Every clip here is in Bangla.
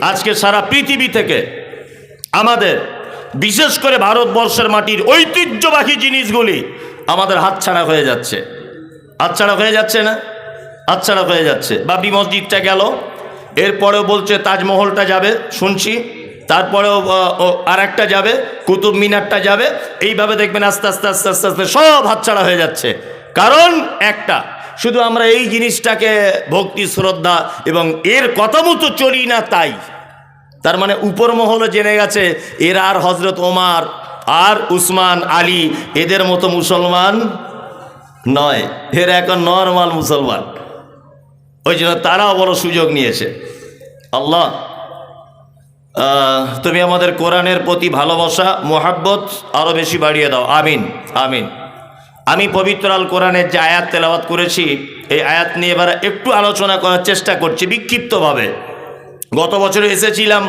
আজকে সারা পৃথিবী থেকে আমাদের, বিশেষ করে ভারতবর্ষের মাটির ঐতিহ্যবাহী জিনিসগুলি আমাদের হাতছাড়া হয়ে যাচ্ছে। হাতছাড়া হয়ে যাচ্ছে না? হাতছাড়া হয়ে যাচ্ছে। বাবরি মসজিদটা গেল, এরপরেও বলছে তাজমহলটা যাবে, শুনছি। তারপরেও আর একটা যাবে, কুতুব মিনারটা যাবে। এইভাবে দেখবেন আস্তে আস্তে আস্তে আস্তে আস্তে, সব হাতছাড়া হয়ে যাচ্ছে। কারণ একটা শুধু আমরা এই জিনিসটাকে ভক্তি, শ্রদ্ধা এবং এর কথা মতো চলি না তাই। তার মানে উপর মহলও জেনে গেছে, এরা আর হজরত ওমার, আর উসমান আলী এদের মতো মুসলমান নয়। এরা এখন নর্মাল মুসলমান। ওই জন্য তারাও বড় সুযোগ নিয়েছে। আল্লাহ তুমি আমাদের কোরআনের প্রতি ভালোবাসা, মোহাব্বত আরও বেশি বাড়িয়ে দাও। আমিন আমিন। আমি পবিত্র আল কোরআনের যে আয়াত তেলাওয়াত করেছি, এই আয়াত নিয়ে এবার একটু আলোচনা করার চেষ্টা করছি বিক্ষিপ্তভাবে। গত বছরে এসেছিলাম,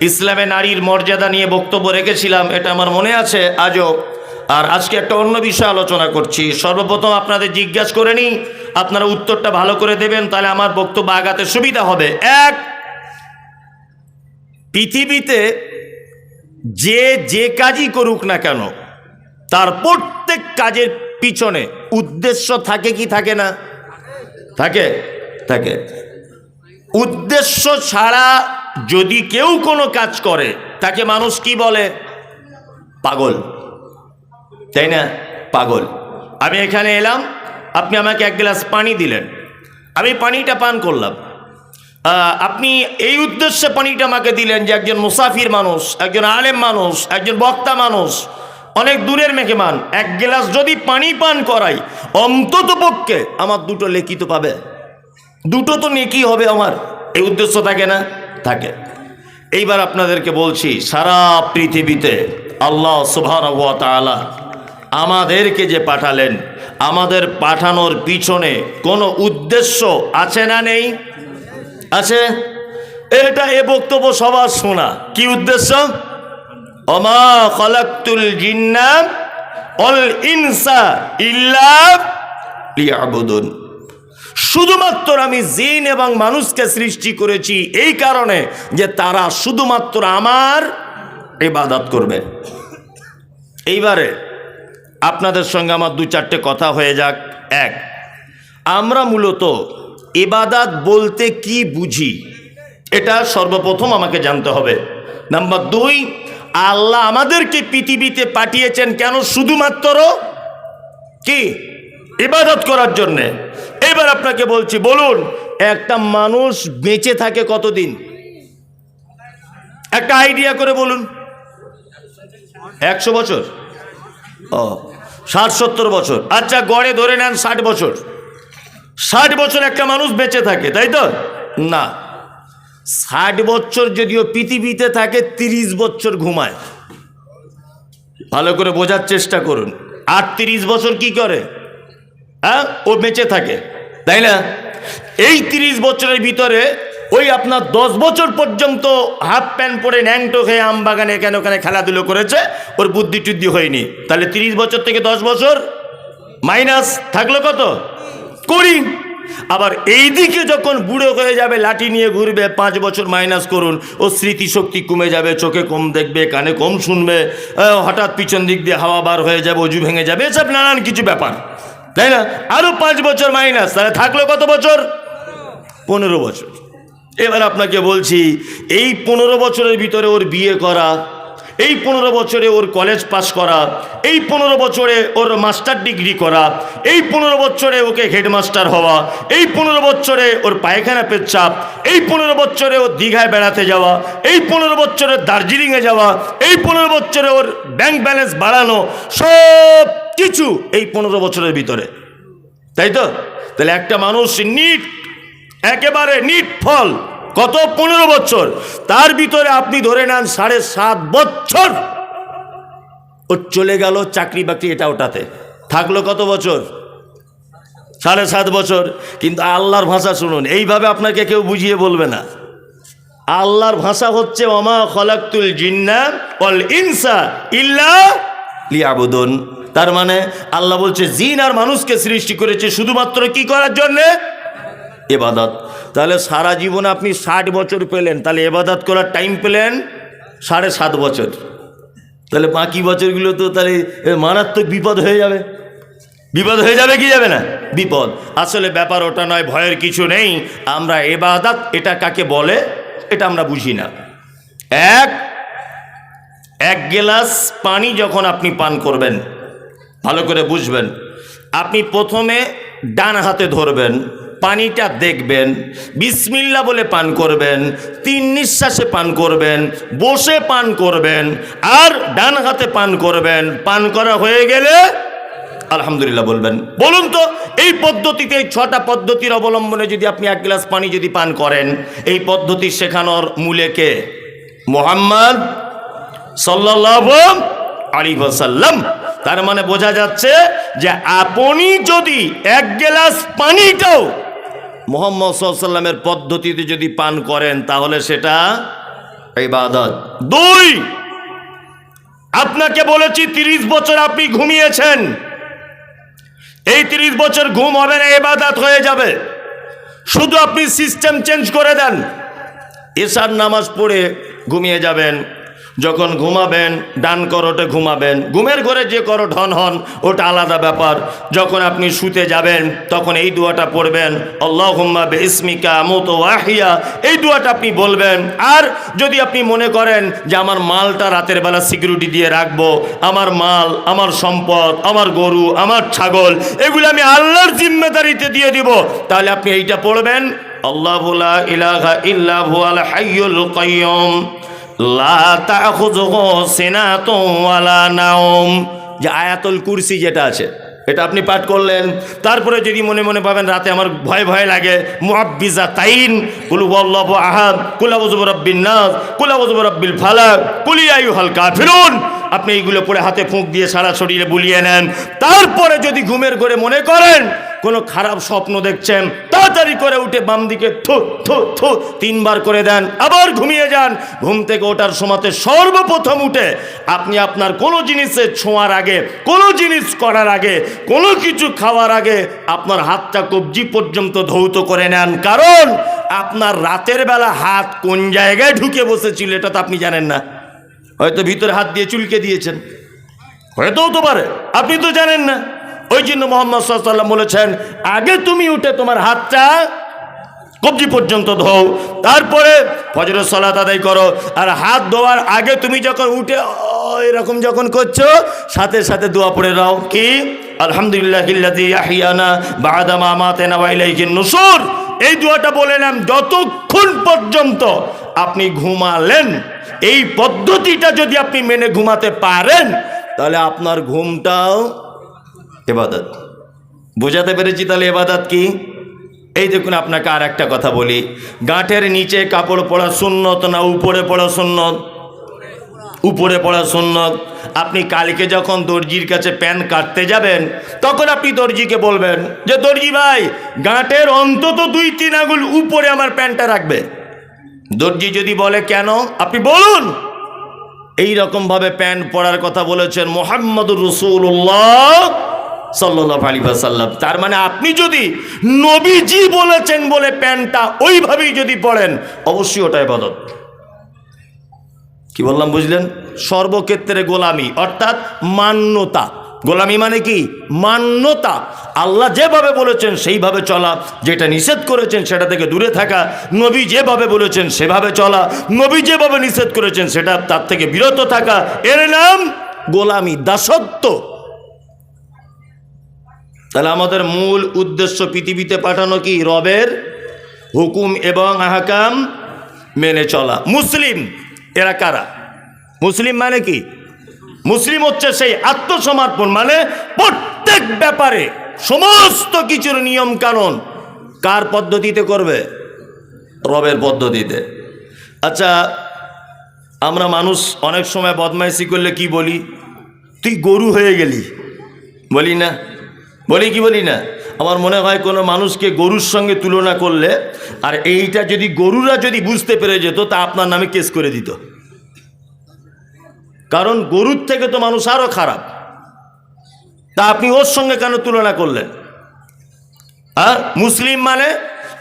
ইসলামে নারীর মর্যাদা নিয়ে বক্তব্য রেখেছিলাম, এটা আমার মনে আছে আজও। আর আজকে একটা অন্য বিষয় আলোচনা করছি। সর্বপ্রথম আপনাদের জিজ্ঞাসা করে নিই, আপনারা উত্তরটা ভালো করে দেবেন, তাহলে আমার বক্তব্য আগাতে সুবিধা হবে। এক, পৃথিবীতে যে যে কাজই করুক না কেন, তার প্রত্যেক কাজের পিছনে, উদ্দেশ্য থাকে কি থাকে না? থাকে থাকে। উদ্দেশ্য ছাড়া যদি কেউ কোনো কাজ করে, তাকে মানুষ কি বলে? পাগল। তাই না? পাগল। আমি এখানে এলাম, আপনি আমাকে এক গ্লাস পানি দিলেন। আমি পানিটা পান করলাম। আপনি এই উদ্দেশ্যে পানিটা আমাকে দিলেন যে একজন মুসাফির মানুষ, একজন আলেম মানুষ, একজন বক্তা মানুষ অনেক দূরের মেহমান, এক গ্লাস যদি পানি পান করাই, অন্তত পক্ষে আমার দুটো লেখিত পাবে। দুটো তো নেকি হবে আমার, এই উদ্দেশ্য থাকে না? থাকে। এইবার আপনাদেরকে বলছি, সারা পৃথিবীতে আল্লাহ সুবহান তাআলা আমাদেরকে যে পাঠালেন, আমাদের পাঠানোর পিছনে কোনো উদ্দেশ্য আছে না নেই? আছে? এটা এ বক্তব্য সবার শোনা। কি উদ্দেশ্য? অমা খলাক্তুল জিন্না অল ইনসা শুধুমাত্র আমি জিন এবং মানুষকে সৃষ্টি করেছি এই কারণে যে তারা শুধুমাত্র আমার ইবাদত করবে। এইবারে আপনাদের সঙ্গে আমার দু চারটে কথা হয়ে যাক। এক, আমরা মূলত ইবাদাত বলতে কি বুঝি? এটা সর্বপ্রথম আমাকে জানতে হবে। নাম্বার দুই আল্লাহ আমাদেরকে পৃথিবীতে পাঠিয়েছেন কেন? শুধুমাত্র কি? ইবাদত করার জন্যে। এবার আপনাকে বলছি, বলুন, একটা মানুষ বেঁচে থাকে কতদিন? একটা আইডিয়া করে বলুন। একশো বছর? ও, ষাট, সত্তর বছর। আচ্ছা গড়ে ধরে নেন ষাট বছর। ষাট বছর একটা মানুষ বেঁচে থাকে, তাই তো? না। ষাট বছর যদিও পৃথিবীতে থাকে, তিরিশ বছর ঘুমায়। ভালো করে বোঝার চেষ্টা করুন। আর তিরিশ বছর কি করে? হ্যাঁ? ও বেঁচে থাকে, তাই না? এই তিরিশ বছরের ভিতরে ওই আপনার দশ বছর পর্যন্ত হাফ প্যান্ট পরে ন্যাংটো খেয়ে আম বাগানে কেন ওখানে খেলাধুলো করেছে? ওর বুদ্ধি টুদ্ধি হয়নি। তাহলে তিরিশ বছর থেকে দশ বছর? মাইনাস থাকল কত? কুড়ি। আবার এই দিকে যখন বুড়ো হয়ে যাবে, লাঠি নিয়ে ঘুরবে, পাঁচ বছর মাইনাস করুন, ও স্মৃতিশক্তি কমে যাবে, চোখে কম দেখবে, কানে কম শুনবে হঠাৎ পিছন দিক দিয়ে হাওয়া বার হয়ে যাবে, অজু ভেঙে যাবে, এসব নানান কিছু ব্যাপার। তাই না? আরও পাঁচ বছর মাইনাস তাহলে থাকল কত বছর? পনেরো বছর। এবার আপনাকে বলছি, এই পনেরো বছরের ভিতরে ওর বিয়ে করা এই পনেরো বছরে ওর কলেজ পাস করা, এই পনেরো বছরে ওর মাস্টার ডিগ্রি করা, এই পনেরো বছরে ওকে হেডমাস্টার হওয়া, এই পনেরো বছরে ওর পায়খানা পেচ্ছাপ এই পনেরো বছরে ওর দীঘায় বেড়াতে যাওয়া, এই পনেরো বছরে দার্জিলিংয়ে যাওয়া, এই পনেরো বছরে ওর ব্যাংক ব্যালেন্স বাড়ানো, সব কিছু এই পনেরো বছরের ভিতরে। তাই তো? তাহলে একটা মানুষ নিট একেবারে নিট ফল। কত পনেরো বছর, তার ভিতরে আপনি ধরে নেন সাড়ে সাত বছর। ও চলে গেল চাকরি বাকরি এটা ওটাতে। থাকল কত বছর? সাড়ে সাত বছর। কিন্তু আল্লাহর ভাষা শুনুন, এইভাবে আপনাকে কেউ বুঝিয়ে বলবে না। আল্লাহর ভাষা হচ্ছে অমা খলাক্তুল জিন্না অল ইনসা ইল্লা লিয়াবুদুন। তার মানে আল্লাহ বলছে, জিন আর মানুষকে সৃষ্টি করেছে শুধুমাত্র কি করার জন্যে? এবাদত। তাহলে সারা জীবনে আপনি ষাট বছর পেলেন, তাহলে এবাদত করার টাইম পেলেন সাড়ে সাত বছর। তাহলে বাকি বছরগুলো তো তাহলে মারাত্মক বিপদ হয়ে যাবে। বিপদ হয়ে যাবে কি যাবে না? বিপদ। আসলে ব্যাপার ওটা নয়, ভয়ের কিছু নেই। আমরা এবাদাত, এটা কাকে বলে? এটা আমরা বুঝি না। এক এক গ্লাস পানি যখন আপনি পান করবেন, ভালো করে বুঝবেন। আপনি প্রথমে ডান হাতে ধরবেন পানিটা দেখবেন, বিসমিল্লা বলে পান করবেন, তিন নিঃশ্বাসে পান করবেন, বসে পান করবেন, আর ডান হাতে পান করবেন। পান করা হয়ে গেলে আলহামদুলিল্লাহ বলবেন। বলুন তো, এই পদ্ধতিতে, এই ছটা পদ্ধতির অবলম্বনে যদি আপনি এক গ্লাস পানি যদি পান করেন, এই পদ্ধতি শেখানোর মূলে কে? মোহাম্মদ সাল্লাল্লাহু আলী ওয়াসাল্লাম। তার মানে বোঝা যাচ্ছে যে আপনি যদি এক গ্লাস পানিটাও মোহাম্মদ সাল্লামের পদ্ধতিতে যদি পান করেন, তাহলে সেটা ইবাদত। দুই, আপনাকে বলেছি তিরিশ বছর আপনি ঘুমিয়েছেন। এই তিরিশ বছর ঘুম হবে না এবাদাত হয়ে যাবে। শুধু আপনি সিস্টেম চেঞ্জ করে দেন। এশার নামাজ পড়ে ঘুমিয়ে যাবেন। যখন ঘুমাবেন, ডান করোটে ঘুমাবেন, ঘুমের ঘরে যে করোট হন হন, ওটা আলাদা ব্যাপার। যখন আপনি শুতে যাবেন, তখন এই দুয়াটা পড়বেন আল্লাহ হুম্মা বে ইসমিকা মতো ওয়াহিয়া এই দুয়াটা আপনি বলবেন। আর যদি আপনি মনে করেন যে আমার মালটা রাতের বেলা সিকিউরিটি দিয়ে রাখব, আমার মাল, আমার সম্পদ, আমার গরু, আমার ছাগল, এগুলো আমি আল্লাহর জিম্মেদারিতে দিয়ে দিব, তাহলে আপনি এইটা পড়বেন, আল্লাহ ইলাহা ইল্লাহ হুয়াল হাইয়ুল কাইয়ুম নাওম। যে আয়াতুল কুরসি যেটা আছে, এটা আপনি পাঠ করলেন। তারপরে যদি মনে মনে পাবেন রাতে আমার ভয় ভয় লাগে মুআব্বিজা তাইন কুলু আল্লাহু আহাদ, কুল আউযু বিরাব্বিন নাস, কুল আউযু বিরাব্বিল ফালাক, কুল ইয়া আইয়ুহাল আপনি এইগুলো পরে হাতে ফুঁক দিয়ে সারা শরীরে বুলিয়ে নেন। তারপরে যদি ঘুমের ঘরে মনে করেন কোনো খারাপ স্বপ্ন দেখছেন, তাড়াতাড়ি করে উঠে বাম দিকে থু থু থু, তিনবার করে দেন, আবার ঘুমিয়ে যান। ঘুম থেকে ওঠার সময়তে সর্বপ্রথম উঠে আপনি আপনার কোনো জিনিসে ছোঁয়ার আগে, কোনো জিনিস করার আগে, কোনো কিছু খাওয়ার আগে আপনার হাতটা কবজি পর্যন্ত ধৌত করে নেন। কারণ আপনার রাতের বেলা হাত কোন জায়গায় ঢুকে বসেছিল এটা তো আপনি জানেন না। হয়তো ভিতরে হাত দিয়ে চুলকে দিয়েছেন। হয়তো হতে পারে। আপনি তো জানেন না। ওই জন্য মোহাম্মদ সাল্লাম বলেছেন, আগে তুমি উঠে তোমার হাতটা কবজি পর্যন্ত ধোও, তারপরে ফজরের সলাত আদায় করো, আর হাত ধোয়ার আগে তুমি যখন উঠে এরকম যখন করছ, সাথে সাথে দোয়া পড়ে নাও। কি? আলহামদুলিল্লাহ এই দোয়াটা বলেলাম যতক্ষণ পর্যন্ত আপনি ঘুমালেন। এই পদ্ধতিটা যদি আপনি মেনে ঘুমাতে পারেন, তাহলে আপনার ঘুমটাও এবাদত। বোঝাতে পেরেছি তাহলে এবাদত কি? এই দেখুন, আপনাকে আর একটা কথা বলি। গাঁটের নিচে কাপড় পরা সুন্নত না উপরে পড়া সুন্নত? উপরে পড়া সুন্নত। আপনি কালকে যখন দর্জির কাছে প্যান্ট কাটতে যাবেন, তখন আপনি দর্জিকে বলবেন যে, দর্জি ভাই, গাঁটের অন্তত দুই তিন আঙুল উপরে আমার প্যান্টটা রাখবে। দর্জি যদি বলে, কেন? আপনি বলুন। এই রকম ভাবে প্যান্ট পরার কথা বলেছেন মোহাম্মদুর রসুল্লাহ সাল্লাহ আলী সাল্লাম তার মানে আপনি যদি নবীজি বলেছেন বলে প্যান্টটা ওইভাবেই যদি পড়েন অবশ্যই ওটাই বদত কি বললাম, বুঝলেন? সর্বক্ষেত্রে গোলামি, অর্থাৎ মান্যতা। গোলামি মানে কি? মান্যতা। আল্লাহ যেভাবে বলেছেন সেইভাবে চলা, যেটা নিষেধ করেছেন সেটা থেকে দূরে থাকা। নবী যেভাবে বলেছেন সেভাবে চলা। নবী যেভাবে নিষেধ করেছেন সেটা তার থেকে বিরত থাকা। এর নাম গোলামি, দাসত্ব। তাহলে আমাদের মূল উদ্দেশ্য পৃথিবীতে পাঠানো কি? রবের হুকুম এবং আহকাম মেনে চলা। মুসলিম, এরা কারা? মুসলিম মানে কি? মুসলিম হচ্ছে সেই আত্মসমর্পণ মানে প্রত্যেক ব্যাপারে সমস্ত কিছুর নিয়ম কানুন কার পদ্ধতিতে করবে? রবের পদ্ধতিতে। আচ্ছা আমরা মানুষ অনেক সময় বদমাইশি করলে কি বলি? তুই গরু হয়ে গেলি। বলি না বলি কি বলি না? আমার মনে হয় কোনো মানুষকে গরুর সঙ্গে তুলনা করলে, আর এইটা যদি গরুরা যদি বুঝতে পেরে যেত, তা আপনার নামে কেস করে দিত। কারণ গরুর থেকে তো মানুষ আরও খারাপ। তা আপনি ওর সঙ্গে কেন তুলনা করলেন? আর মুসলিম মানে?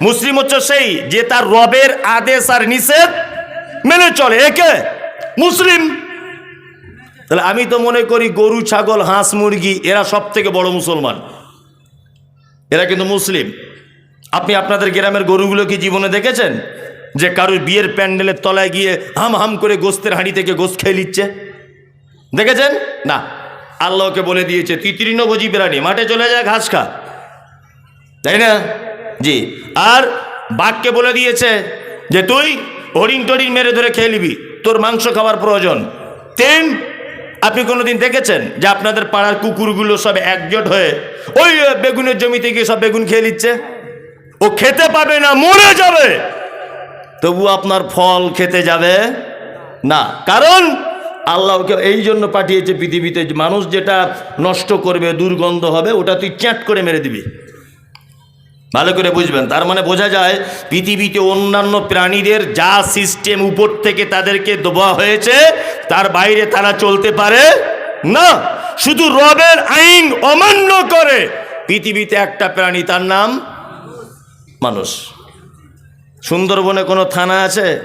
মুসলিম হচ্ছে সেই যে তার রবের আদেশ আর নিষেধ মেনে চলে। একে মুসলিম। তাহলে আমি তো মনে করি গরু, ছাগল, হাঁস, মুরগি, এরা সব থেকে বড় মুসলমান। এরা কিন্তু মুসলিম। আপনি আপনাদের গ্রামের গরুগুলো কি জীবনে দেখেছেন? যে কারোর বিয়ের প্যান্ডেলের তলায় গিয়ে হাম হাম করে গোস্তের হাঁড়ি থেকে গোস্ত খেয়ে নিচ্ছে? দেখেছেন? না। আল্লাহকে বলে দিয়েছে, তুই তৃণভোজী প্রাণী মাঠে চলে যায় ঘাস খা। তাই না? জি। আর বাঘকে বলে দিয়েছে যে, তুই হরিণ টরিং মেরে ধরে খেয়ে নিবি, তোর মাংস খাওয়ার প্রয়োজন। তিন আপনি কোনোদিন দেখেছেন যে আপনাদের পাড়ার কুকুরগুলো সব একজোট হয়ে ওই বেগুনের জমিতে গিয়ে সব বেগুন খেয়ে নিচ্ছে? ও খেতে পাবে না, মরে যাবে। তবু আপনার ফল খেতে যাবে না। কারণ আল্লাহকে এই জন্য পাঠিয়েছে পৃথিবীতে, মানুষ যেটা নষ্ট করবে, দুর্গন্ধ হবে, ওটা তুই চ্যাট করে মেরে দিবি। ভালো করে বুঝবেন। তার মানে বোঝা যায়, পৃথিবীতে অন্যান্য প্রাণীদের যা সিস্টেম উপর থেকে তাদেরকে দেওয়া হয়েছে, তার বাইরে তারা চলতে পারে না। শুধু রবের আইন অমান্য করে। পৃথিবীতে একটা প্রাণী, তার নাম মানুষ। সুন্দরবনে কোনো থানা আছে?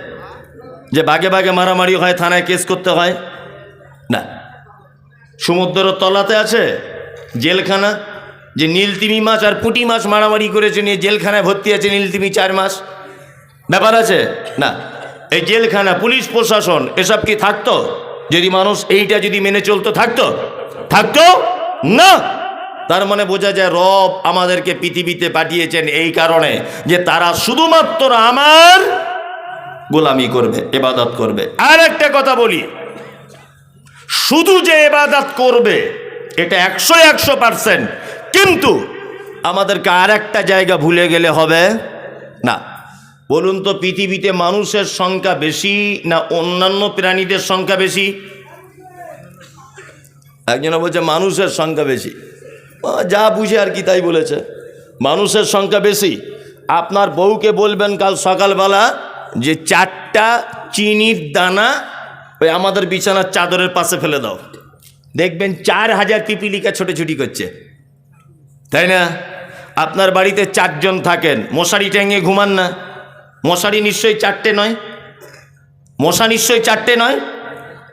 যে বাগে বাগে মারামারি হয়, থানায় কেস করতে হয়? না। সমুদ্রের তলাতে আছে? জেলখানা? যে নীলতিমি মাছ আর পুঁটি মাছ মারামারি করেছে, নিয়ে জেলখানায় ভর্তি আছে নীলতিমি চার মাস। ব্যাপার আছে? না। এই জেলখানা, পুলিশ প্রশাসন, এসব কি থাকতো? যদি মানুষ এইটা যদি মেনে চলতো, থাকতো? থাকতো? না। তার মানে বোঝা যায় রব আমাদেরকে পৃথিবীতে পাঠিয়েছেন এই কারণে যে তারা শুধুমাত্র আমার গোলামি করবে, এবাদত করবে। আর একটা কথা বলি। শুধু যে এবাদাত করবে, এটা একশো একশো পার্সেন্ট কিন্তু আমাদেরকে আর একটা জায়গা ভুলে গেলে হবে। না, বলুন তো পৃথিবীতে মানুষের সংখ্যা বেশি না অন্যান্য প্রাণীদের সংখ্যা বেশি? একজনে বলছে, মানুষের সংখ্যা বেশি। যা বুঝে আর কি তাই বলেছে। মানুষের সংখ্যা বেশি। আপনার বউকে বলবেন কাল সকালবেলা যে চারটা চিনির দানা ওই আমাদের বিছানার চাদরের পাশে ফেলে দাও। দেখবেন চার হাজার পিপিলিকা ছোটাছুটি করছে। তাই না? আপনার বাড়িতে চারজন থাকেন। মশারি ট্যাঙে ঘুমান না। মশারি নিশ্চয়ই চারটে নয়। মশা নিশ্চয়ই চারটে নয়।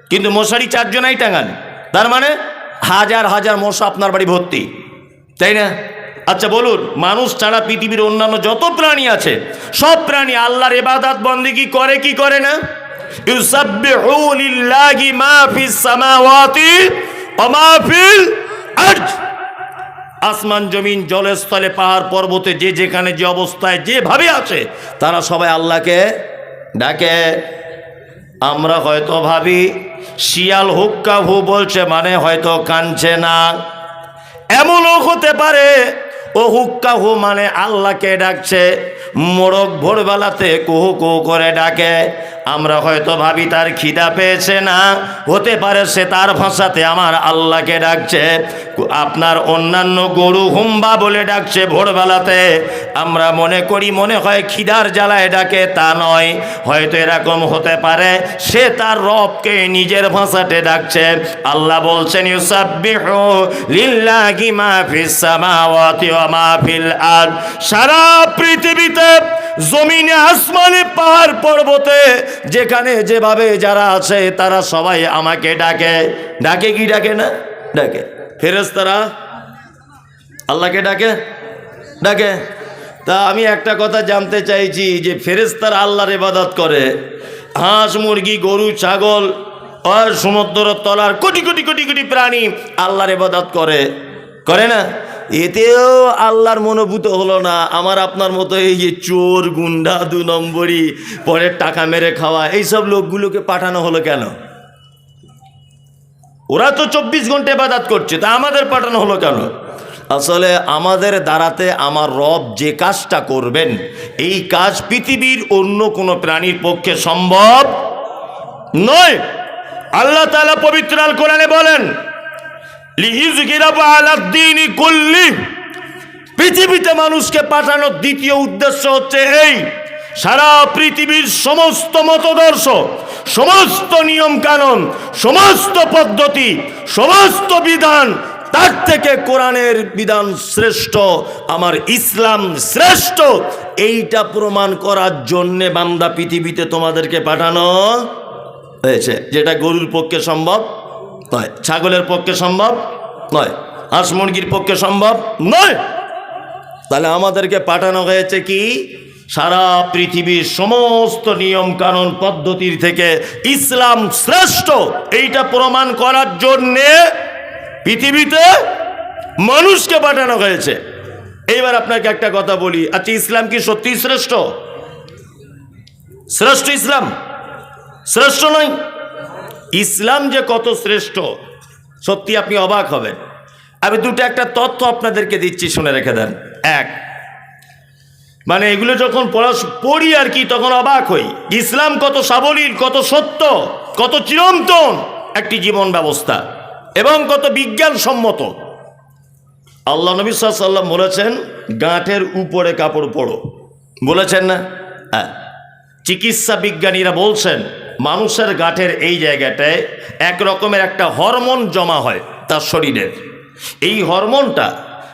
কিন্তু মশারি চারজনাই টাঙান। তার মানে হাজার হাজার মশা আপনার বাড়ি ভর্তি। তাই না? আচ্ছা বলুন, মানুষ ছাড়া পৃথিবীর অন্যান্য যত প্রাণী আছে, সব প্রাণী আল্লাহর এবাদাত বন্দি কি করে কি করে না? ইউসাব্বিহু লিল্লাহি মা ফিস সামাওয়াতি ওয়া মা ফিল আরজ আসমান জমিন জলস্থলে পাহাড় পর্বতে যে যেখানে যে অবস্থায় যেভাবে আছে, তারা সবাই আল্লাহকে ডাকে। আমরা হয়তো ভাবি, শিয়াল হুক্কা হু বলছে মানে হয়তো কানছে না। এমনও হতে পারে, ও হুক্কা হু মানে আল্লাহকে ডাকছে মোরগ ভোরবেলাতে কুহু কুহু করে ডাকে। আমরা হয়তো ভাবি তার খিদা পেয়েছে না। হতে পারে সে তার ভাষাতে আমার আল্লাহকে ডাকছে। আপনার অন্যান্য গরু হুম্বা বলে ডাকছে ভোরবেলাতে। আমরা মনে করি, মনে হয় খিদার জ্বালায় ডাকে, তা নয়। হয়তো এরকম হতে পারে, সে তার রবকে নিজের ভাষাতে ডাকছে। আল্লাহ বলছেন সারা পৃথিবীতে, জমিনে, আসমানে, পাহাড় পর্বতে যেখানে যেভাবে যারা আছে, তারা সবাই আমাকে ডাকে। ডাকে কি ডাকে না? ডাকে। ফেরেশতারা আল্লাহকে ডাকে? ডাকে। তা আমি একটা কথা জানতে চাইছি যে ফেরেস্তার আল্লাহর ইবাদত করে। হাঁস, মুরগি, গরু, ছাগল আর সমুদ্র তলার কোটি কোটি কোটি কোটি প্রাণী আল্লাহর ইবাদত করে। করে না? এতেও আল্লাহর মনোভূত হলো না। আমার আপনার মতো এই যে চোর, গুন্ডা, দু নম্বরই, পরের টাকা মেরে খাওয়া, এইসব লোকগুলোকে পাঠানো হলো কেন? ওরা তো চব্বিশ ঘণ্টা ইবাদাত করছে, তা আমাদের পাঠানো হলো কেন? আসলে আমাদের দ্বারাতে আমার রব যে কাজটা করবেন, এই কাজ পৃথিবীর অন্য কোনো প্রাণীর পক্ষে সম্ভব নয়। আল্লাহ তালা পবিত্র আল কোরআনে বলেন পৃথিবীতে মানুষকে পাঠানোর দ্বিতীয় উদ্দেশ্য হচ্ছে এই। সারা পৃথিবীর সমস্ত মতদর্শ, সমস্ত নিয়ম কানুন সমস্ত পদ্ধতি, সমস্ত বিধান, তার থেকে কোরআনের বিধান শ্রেষ্ঠ, আমার ইসলাম শ্রেষ্ঠ। এইটা প্রমাণ করার জন্যে বান্দা পৃথিবীতে তোমাদেরকে পাঠানো হয়েছে। যেটা গরুর পক্ষে সম্ভব? নয়। ছাগলের পক্ষে সম্ভব নয়। হাঁস মুরগির পক্ষে সম্ভব নয়। তাহলে আমাদেরকে পাঠানো হয়েছে কি? সারা পৃথিবীর সমস্ত নিয়ম কানুন পদ্ধতির থেকে ইসলাম শ্রেষ্ঠ। এইটা প্রমাণ করার জন্যে পৃথিবীতে মানুষকে পাঠানো হয়েছে। এইবার আপনাকে একটা কথা বলি। আচ্ছা ইসলাম কি সত্যিই শ্রেষ্ঠ? শ্রেষ্ঠ ইসলাম? শ্রেষ্ঠ নয়। ইসলাম যে কত শ্রেষ্ঠ, সত্যি আপনি অবাক হবেন। আমি দুটো একটা তথ্য আপনাদেরকে দিচ্ছি, শুনে রেখে দেন। এক মানে এগুলো যখন পড়া পড়ি আর কি, তখন অবাক হই। ইসলাম কত সাবলীল, কত সত্য, কত চিরন্তন একটি জীবন ব্যবস্থা, এবং কত বিজ্ঞানসম্মত। আল্লাহ নবী সাল্লাম বলেছেন, গাঁটের উপরে কাপড় পরো বলেছেন না? হ্যাঁ। চিকিৎসা বিজ্ঞানীরা বলছেন মানুষের গাঁটের এই জায়গাটায় এক রকমের একটা হরমোন জমা হয় তার শরীরের। এই হরমোনটা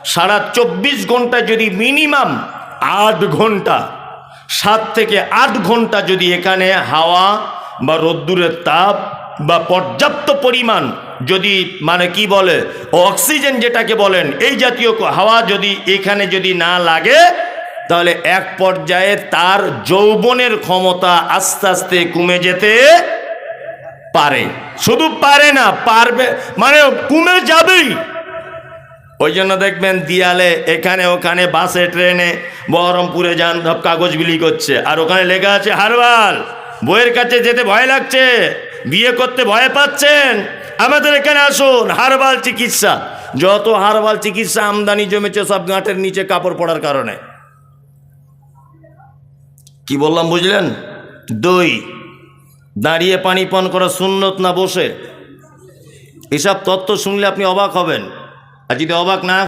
সারা চব্বিশ ঘণ্টা যদি মিনিমাম আট ঘণ্টা, সাত থেকে আট ঘণ্টা যদি এখানে হাওয়া বা রোদ্দুরের তাপ বা পর্যাপ্ত পরিমাণ যদি মানে কি বলে, অক্সিজেন যেটাকে বলেন, এই জাতীয় হাওয়া যদি এখানে যদি না লাগে তাহলে এক পর্যায়ে তার যৌবনের ক্ষমতা আস্তে আস্তে কমে যেতে পারে। শুধু পারে না, পারবে মানে কমে যাবেই। ওই জন্য দেখবেন দিয়ালে এখানে ওখানে বাসে, ট্রেনে, বহরমপুরে যান, সব কাগজ বিলি করছে। আর ওখানে লেখা আছে, হারবাল, বইয়ের কাছে যেতে ভয় লাগছে, বিয়ে করতে ভয় পাচ্ছেন, আমাদের এখানে আসুন, হারবাল চিকিৎসা। যত হারবাল চিকিৎসা আমদানি জমেছে, সব গাঁটের নিচে কাপড় পড়ার কারণে। কি বললাম বুঝলেন? দুই। দাঁড়িয়ে পানি পান করা সুন্নত না বসে? এসব তত্ত্ব শুনলে আপনি অবাক হবেন। আর যদি অবাক না